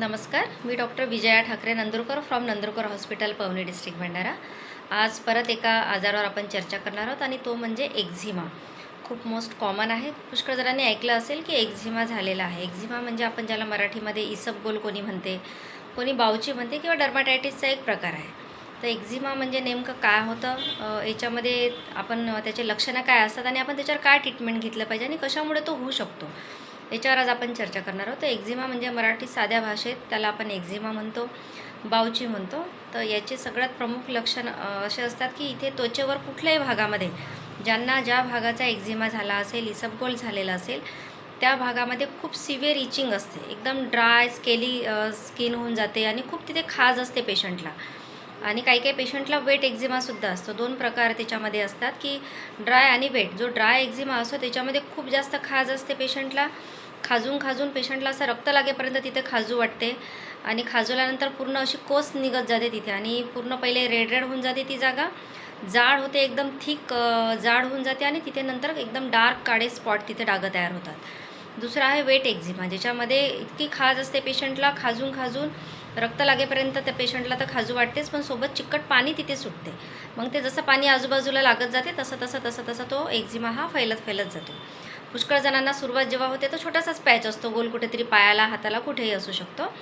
नमस्कार मी doctor Vijaya Thakre Nandurkar from Nandurkar hospital Pavni district Bhandara. आज परत एका आजारावर आपण चर्चा करणार आहोत आणि तो म्हणजे एक्झिमा खूप मोस्ट कॉमन आहे. पुष्कळ जणांनी ऐकलं असेल की एक्झिमा झालेला आहे. एक्झिमा म्हणजे आपण ज्याला मराठीमध्ये इसबगोल कोणी म्हणते कोणी बावची म्हणते किंवा डर्माटायटिसचा एक प्रकार आहे. तर एक्झिमा म्हणजे नेमकं काय होतं? याच्यामध्ये आपण त्याचे लक्षणं काय असतात आणि आपण त्याच्यावर काय ट्रीटमेंट घेतलं पाहिजे आणि कशामुळे तो होऊ शकतो? याच्यावर आज आपण चर्चा करणार आहोत. तर एक्झिमा म्हणजे मराठी साध्या भाषेत त्याला आपण एक्झिमा म्हणतो बावची म्हणतो. तर याचे सगळ्यात प्रमुख लक्षण असे असतात की इथे त्वचेवर कुठल्याही भागामध्ये ज्यांना ज्या भागाचा एक्झिमा झाला असेल इसबगोल झालेला असेल त्या भागामध्ये खूप सिव्हिअर इचिंग असते. एकदम ड्राय स्केली स्किन होऊन जाते आणि खूप तिथे खाज असते पेशंटला. आणि काही काही पेशंटला वेट एक्झिमासुद्धा असतो. दोन प्रकार त्याच्यामध्ये असतात की ड्राय आणि वेट. जो ड्राय एक्झिमा असतो त्याच्यामध्ये खूप जास्त खाज असते पेशंटला. खाजून खाजून पेशंटला असं रक्त लागेपर्यंत तिथे खाजू वाटते आणि खाजवल्यानंतर पूर्ण अशी कोस निघत जाते तिथे आणि पूर्ण पहिले रेड रेड होऊन जाते ती जागा. जाड होते एकदम थिक जाड होऊन जाते आणि तिथे नंतर एकदम डार्क काळे स्पॉट तिथे डागं तयार होतात. दुसरा आहे वेट एक्झिमा ज्याच्यामध्ये इतकी खाज असते पेशंटला खाजून खाजून रक्त लागेपर्यंत त्या पेशंटला तर खाजू वाटतेच पण सोबत चिकट पाणी तिथे सुटते. मग ते जसं पाणी आजूबाजूला लागत जाते तसं तसं तसं तसं तो एक्झिमा हा फैलत फैलत जातो. पुष्कळ जणांना सुरुवात जेव्हा होते तर छोटासाच पॅच असतो. गोल कुठेतरी पायाला हाताला कुठेही असू शकतो.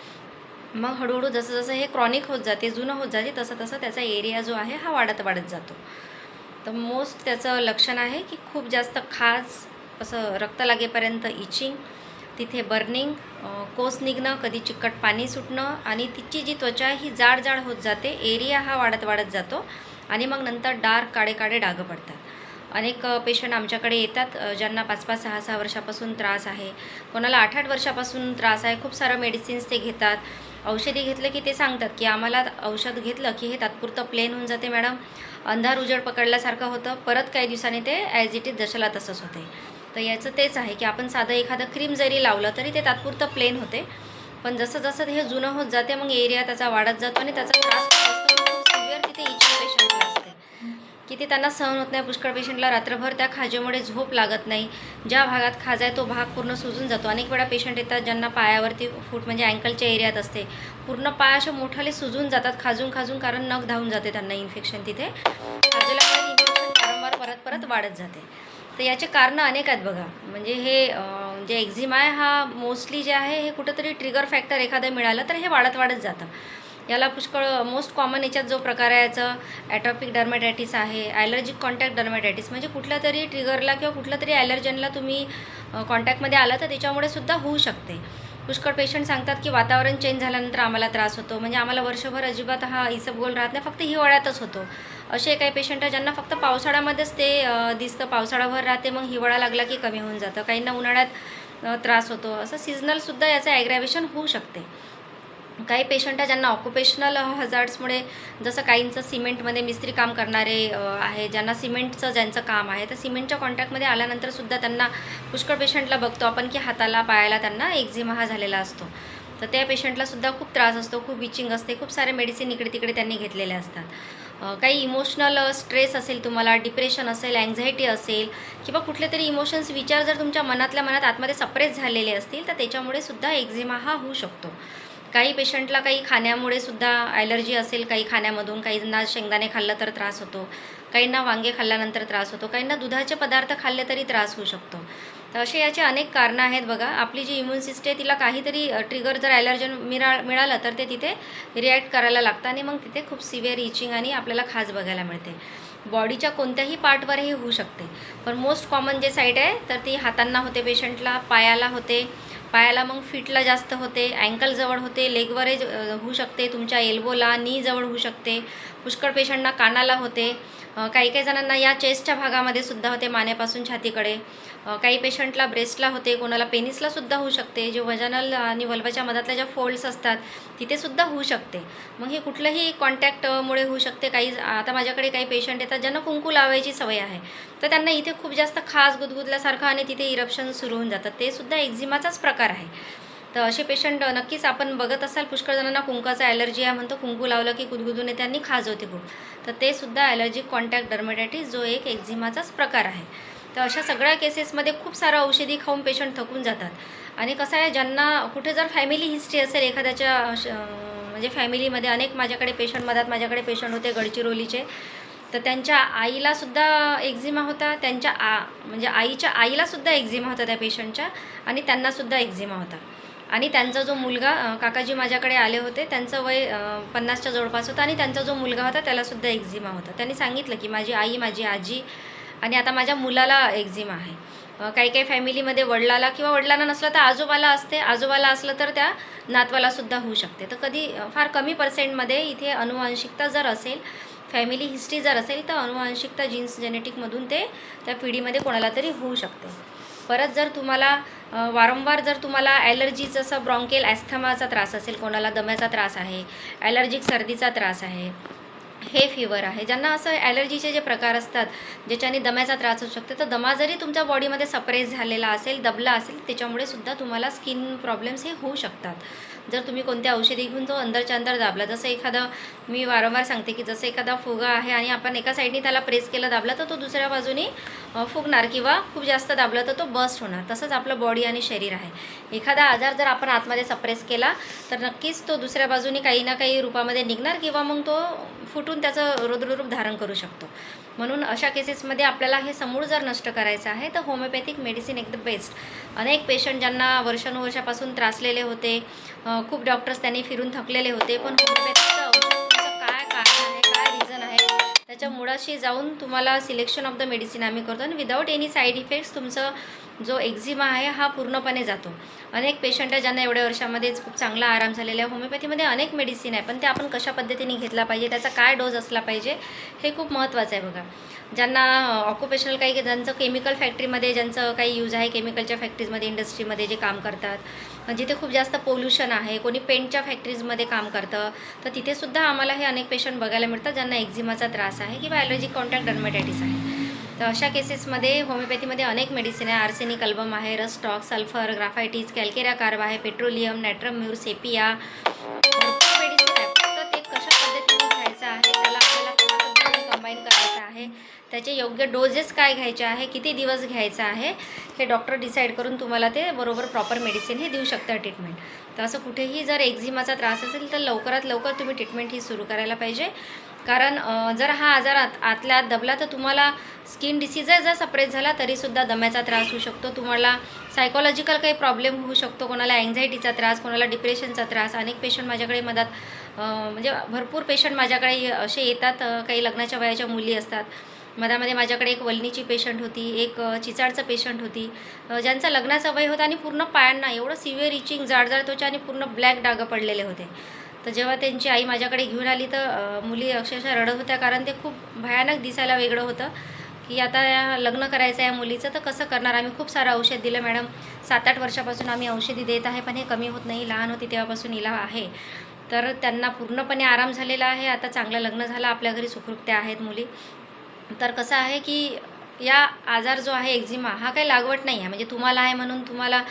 मग हळूहळू जसं जसं हे क्रॉनिक होत जाते जुनं होत जाते तसं तसं त्याचा एरिया जो आहे हा वाढत वाढत जातो. तर मोस्ट त्याचं लक्षण आहे की खूप जास्त खाज असं रक्त लागेपर्यंत इचिंग तिथे बर्निंग कोस निघणं कधी चिकट पाणी सुटणं आणि तिची जी त्वचा आहे ही जाड जाड होत जाते. एरिया हा वाढत वाढत जातो आणि मग नंतर डार्क काळे काळे डागं पडतात. अनेक पेशंट आमच्याकडे येतात ज्यांना पाच पाच सहा सहा वर्षापासून त्रास आहे. कोणाला आठ आठ वर्षापासून त्रास आहे. खूप सारं मेडिसिन्स ते घेतात. औषधी घेतलं की ते सांगतात की आम्हाला औषध घेतलं की हे तात्पुरतं प्लेन होऊन जाते मॅडम अंधार उजेड पकडल्यासारखं होतं. परत काही दिवसांनी ते ॲज इट इज जशाला तसंच होते. तर याचं तेच आहे की आपण साधं एखादं क्रीम जरी लावलं तरी ते तात्पुरतं प्लेन होते. पण जसं जसं हे जुनं होत जाते मग एरिया त्याचा वाढत जातो आणि त्याचा त्रास ते त्यांना सहन होत नाही. पुष्कळ पेशंटला रात्रभर त्या खाजेमुळे झोप लागत नाही. ज्या भागात खाज आहे तो भाग पूर्ण सुजून जातो. अनेक वेळा पेशंट येतात ज्यांना पायावरती फूट म्हणजे अँकलच्या एरियात असते. पूर्ण पाय असे मोठाले सुजून जातात खाजून खाजून कारण नख धावून जाते त्यांना इन्फेक्शन तिथे. खाजेला इन्फेक्शन वारंवार परत परत वाढत जाते. तर याचे कारणं अनेक आहेत बघा. म्हणजे हे जे एक्झिमा आहे हा मोस्टली जे आहे हे कुठंतरी ट्रिगर फॅक्टर एखादं मिळालं तर हे वाढत वाढत जातं. याला पुष्कळ मोस्ट कॉमन याच्यात जो प्रकार आहे याचं ॲटॉपिक डर्मॅटायटिस आहे ॲलर्जिक कॉन्टॅक्ट डर्मॅटायटिस म्हणजे कुठल्या तरी ट्रिगरला किंवा कुठल्या तरी ॲलर्जनला तुम्ही कॉन्टॅक्टमध्ये आला तर त्याच्यामुळे सुद्धा होऊ शकते. पुष्कळ पेशंट सांगतात की वातावरण चेंज झाल्यानंतर आम्हाला त्रास होतो. म्हणजे आम्हाला वर्षभर अजिबात हा इसबगोल राहत नाही फक्त हिवाळ्यातच होतो. असे काही पेशंट आहे ज्यांना फक्त पावसाळ्यामध्येच ते दिसतं. पावसाळाभर राहते मग हिवाळा लागला की कमी होऊन जातं. काहींना उन्हाळ्यात त्रास होतो. असं सिजनलसुद्धा याचं ॲग्रॅवेशन होऊ शकते. काही पेशंट आहे ज्यांना ऑक्युपेशनल हजार्ड्समुळे जसं काहींचं सिमेंटमध्ये मिस्त्री काम करणारे आहे ज्यांना सिमेंटचं ज्यांचं काम आहे तर सिमेंटच्या कॉन्टॅक्टमध्ये आल्यानंतर सुद्धा त्यांना पुष्कळ पेशंटला बघतो आपण की हाताला पायाला त्यांना एक्झिमा हा झालेला असतो. तर त्या पेशंटला सुद्धा खूप त्रास असतो खूप इचिंग असते खूप सारे मेडिसिन इकडे तिकडे त्यांनी घेतलेले असतात. काही इमोशनल स्ट्रेस असेल तुम्हाला डिप्रेशन असेल अँझायटी असेल किंवा कुठले तरी इमोशन्स विचार जर तुमच्या मनातल्या मनात आतमध्ये सप्रेस झालेले असतील तर त्याच्यामुळे सुद्धा एक्झिमा हा होऊ शकतो. काही पेशंटला काही खाण्यामुळे सुद्धा ॲलर्जी असेल काही खाण्यामधून काहींना शेंगदाणे खाल्लं तर त्रास होतो काहींना वांगे खाल्ल्यानंतर त्रास होतो काहींना दुधाचे पदार्थ खाल्ले तरी त्रास होऊ शकतो. तर असे याचे अनेक कारणं आहेत बघा. आपली जी इम्युन सिस्टम आहे तिला काहीतरी ट्रिगर जर ॲलर्जन मिळा मिळालं तर ते तिथे रिॲक्ट करायला लागतं आणि मग तिथे खूप सिव्हिअर इचिंग आणि आपल्याला खाज बघायला मिळते. बॉडीच्या कोणत्याही पार्टवर हे होऊ शकते. पण मोस्ट कॉमन जे साईड आहे तर ती हातांना होते पेशंटला पायाला होते पायाला मग फिटला जास्त होते अँकलजवळ होते लेगवरेज होऊ शकते तुमच्या एल्बोला नी जवळ होऊ शकते पुष्कळ पेशंटना कानाला होते. काही काही जणांना या चेस्टच्या भागामध्ये सुद्धा होते मानेपासून छातीकडे. काही पेशंटला ब्रेस्टला होते कोणाला पेनिसला सुद्धा होऊ शकते. जे वजनल आणि वल्बाच्या मधातल्या ज्या फोल्ड्स असतात तिथे सुद्धा होऊ शकते. मग हे कुठलंही कॉन्टॅक्टमुळे होऊ शकते. काही आता माझ्याकडे काही पेशंट येतात ज्यांना कुंकू लावायची सवय आहे. तर त्यांना इथे खूप जास्त खास गुदगुदल्यासारखं आणि तिथे इरप्शन सुरू होऊन जातात. ते सुद्धा एक्झिमाचाच प्रकार आहे. तर असे पेशंट नक्कीच आपण बघत असाल पुष्कळ जणांना कुंकाचा ॲलर्जी आहे म्हणतो. कुंकू लावलं की गुदगुदून त्यांनी खाज होते खूप. तर ते सुद्धा ॲलर्जिक कॉन्टॅक्ट डर्मेटायटिस जो एक एक्झिमाचाच प्रकार आहे. तर अशा सगळ्या केसेसमध्ये खूप सारं औषधी खाऊन पेशंट थकून जातात. आणि कसं आहे ज्यांना कुठे जर फॅमिली हिस्ट्री असेल एखाद्याच्या म्हणजे फॅमिलीमध्ये अनेक माझ्याकडे पेशंट मधात माझ्याकडे पेशंट होते गडचिरोलीचे. तर त्यांच्या आईलासुद्धा एक्झिमा होता. त्यांच्या आ म्हणजे आईच्या आईलासुद्धा एक्झिमा होता त्या पेशंटच्या आणि त्यांनासुद्धा एक्झिमा होता. आणि त्यांचा जो मुलगा काकाजी माझ्याकडे आले होते त्यांचं वय पन्नासच्या जवळपास होतं आणि त्यांचा जो मुलगा होता त्यालासुद्धा एक्झिमा होता. त्यांनी सांगितलं की माझी आई माझी आजी आणि आता माझ्या मुलाला एक्झिमा आहे. काही काही फॅमिलीमध्ये वडिलाला किंवा वडिलांना नसलं तर आजोबाला असते आजोबाला असलं तर त्या नातवालासुद्धा होऊ शकते. तर कधी फार कमी पर्सेंटमध्ये इथे अनुवांशिकता जर असेल फॅमिली हिस्ट्री जर असेल तर अनुवांशिकता जीन्स जेनेटिकमधून ते त्या पिढीमध्ये कोणाला तरी होऊ शकते. परत जर तुम्हाला वारंवार जर तुम्हाला ॲलर्जी जसं ब्रॉन्केल ॲस्थमाचा त्रास असेल कोणाला दम्याचा त्रास आहे ॲलर्जिक सर्दीचा त्रास आहे हे फिवर आहे ज्यांना असं ॲलर्जीचे जे प्रकार असतात ज्याच्याने दम्याचा त्रास होऊ शकतो तर दमा जरी तुमच्या बॉडीमध्ये सप्रेस झालेला असेल दबला असेल त्याच्यामुळे सुद्धा तुम्हाला स्किन प्रॉब्लेम्स हे होऊ शकतात. जर तुम्ही कोणत्या औषधी घेऊन तो अंदरच्या अंदर दाबला जसं एखादं मी वारंवार सांगते की जसं एखादा फुगा आहे आणि आपण एका साईडने त्याला प्रेस केलं दाबला तर तो दुसऱ्या बाजूने फुगणार किंवा खूप जास्त दाबलं तर तो बस्ट होणार. तसंच आपलं बॉडी आणि शरीर आहे. एखादा आजार जर आपण आतमध्ये सप्रेस केला तर नक्कीच तो दुसऱ्या बाजूने काही ना काही रूपामध्ये निघणार किंवा मग तो फुटून त्याचं रुद्ररूप धारण करू शकतो. म्हणून अशा केसेसमध्ये आपल्याला हे समूळ जर नष्ट करायचं आहे तर होमिओपॅथिक मेडिसिन एकदम बेस्ट अनेक पेशंट ज्यांना वर्षानुवर्षापासून त्रासलेले होते खूप डॉक्टर्स त्यांनी फिरून थकलेले होते पण होमिओपॅथिकचं औषध काय कारण आहे काय रिझन आहे त्याच्या मुळाशी जाऊन तुम्हाला सिलेक्शन ऑफ द मेडिसिन आम्ही करतो. आणि विदाऊट एनी साईड इफेक्ट्स तुमचं जो एक्झिमा आहे हा पूर्णपणे जातो. अनेक पेशंट आहे ज्यांना एवढ्या वर्षामध्येच खूप चांगला आराम झालेला आहे. होमिओपॅथीमध्ये अनेक मेडिसिन आहे पण ते आपण कशा पद्धतीने घेतला पाहिजे त्याचा काय डोस असला पाहिजे हे खूप महत्त्वाचं आहे बघा. ज्यांना ऑक्युपेशनल काही ज्यांचं केमिकल फॅक्टरीमध्ये ज्यांचं काही यूज आहे केमिकलच्या फॅक्टरीजमध्ये इंडस्ट्रीमध्ये जे काम करतात. जिथे खूप जास्त पोल्युशन आहे कोणी पेंटच्या फॅक्टरीजमध्ये काम करतं तर तिथेसुद्धा आम्हाला हे अनेक पेशंट बघायला मिळतात ज्यांना एक्झिमाचा त्रास आहे किंवा ॲलर्जिक कॉन्टॅक्ट डर्मेटायटिस आहे. तर अशा केसेसमध्ये होमिओपॅथीमध्ये अनेक मेडिसिन आहे. आर्सेनिक अल्बम आहे rhus tox sulphur graphites calcarea carb आहे पेट्रोलियम नॅट्रम म्यूर सेपिया भरपूर मेडिसिन आहे. फक्त ते कशा पद्धतीने घ्यायचं आहे त्याला आपल्याला कशा पद्धतीने कंबाईन करायचं आहे त्याचे योग्य डोजेस काय घ्यायचे आहे किती दिवस घ्यायचं आहे हे डॉक्टर डिसाईड करून तुम्हाला ते बरोबर प्रॉपर मेडिसिन हे देऊ शकतात ट्रीटमेंट तर असं कुठेही जर एक्झिमाचा त्रास असेल तर लवकरात लवकर तुम्ही ट्रीटमेंट ही सुरू करायला पाहिजे. कारण जर हा आजार आत आतल्या आत दबला तर तुम्हाला स्किन डिसीजच जर सप्रेस झाला तरीसुद्धा दम्याचा त्रास होऊ शकतो. तुम्हाला सायकोलॉजिकल काही प्रॉब्लेम होऊ शकतो. कोणाला अँझायटीचा त्रास कोणाला डिप्रेशनचा त्रास. अनेक पेशंट माझ्याकडे मधात म्हणजे भरपूर पेशंट माझ्याकडे असे येतात. काही लग्नाच्या वयाच्या मुली असतात. मधामध्ये माझ्याकडे एक वलनीची पेशंट होती एक चिचाडचं पेशंट होती. ज्यांचा ज्यांचं वय होता आणि पूर्ण पायांना एवढं सिव्हिअर इचिंग जाडजाड त्वचा आणि पूर्ण ब्लॅक डाग पडलेले होते. तर जेव्हा त्यांची आई माझ्याकडे घेऊन आली तर मुली अक्षरशः रडत होत्या कारण ते खूप भयानक दिसायला वेगळं होतं. की आता लग्न करायचं आहे या मुलीचं तर कसं करणार? आम्ही खूप सारं औषध दिलं मॅडम. सात आठ वर्षापासून आम्ही औषधी देत आहे पण हे कमी होत नाही. लहान होती तेव्हापासून हिला आहे. तर त्यांना पूर्णपणे आराम झालेला आहे. आता चांगलं लग्न झालं. आपल्या घरी सुखरूपत्या आहेत मुली. तर कसं आहे की या आजार जो आहे एक्झिमा हा काही लागवट नाही आहे. म्हणजे तुम्हाला आहे म्हणून तुम्हाला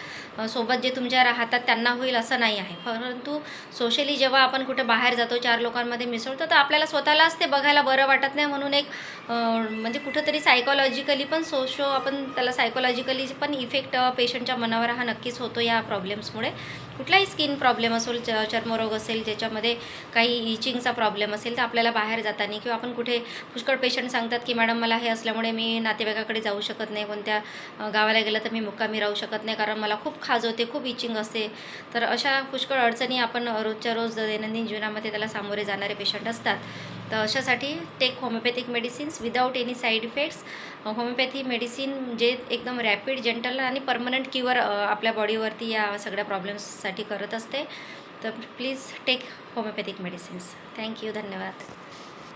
सोबत जे तुमच्या राहतात त्यांना होईल असं नाही आहे. परंतु सोशली जेव्हा आपण कुठे बाहेर जातो चार लोकांमध्ये मिसळतो तर आपल्याला स्वतःलाच ते बघायला बरं वाटत नाही म्हणून एक म्हणजे कुठंतरी सायकोलॉजिकली पण सोशो आपण त्याला सायकोलॉजिकली पण इफेक्ट पेशंटच्या मनावर हा नक्कीच होतो या प्रॉब्लेम्समुळे कुठलाही स्किन प्रॉब्लेम असेल च चर्मरोग असेल ज्याच्यामध्ये काही इचिंगचा प्रॉब्लेम असेल तर आपल्याला बाहेर जाताना किंवा आपण कुठे पुष्कळ पेशंट सांगतात की मॅडम मला हे असल्यामुळे मी नातेवाईकाकडे जाऊ शकत नाही कोणत्या गावाला गेलं तर मी मुक्कामी राहू शकत नाही कारण मला खूप खाज होते खूप इचिंग असते. तर अशा पुष्कळ अडचणी आपण रोजच्या रोज दैनंदिन जीवनामध्ये त्याला सामोरे जाणारे पेशंट असतात. तर अशासाठी take homeopathic medicines without any side effects homeopathy medicine जे एकदम रॅपिड जेंटल आणि परमनंट क्युअर आपल्या बॉडीवरती या सगळ्या प्रॉब्लेम्ससाठी करत असते. तर please take homeopathic medicines thank you धन्यवाद.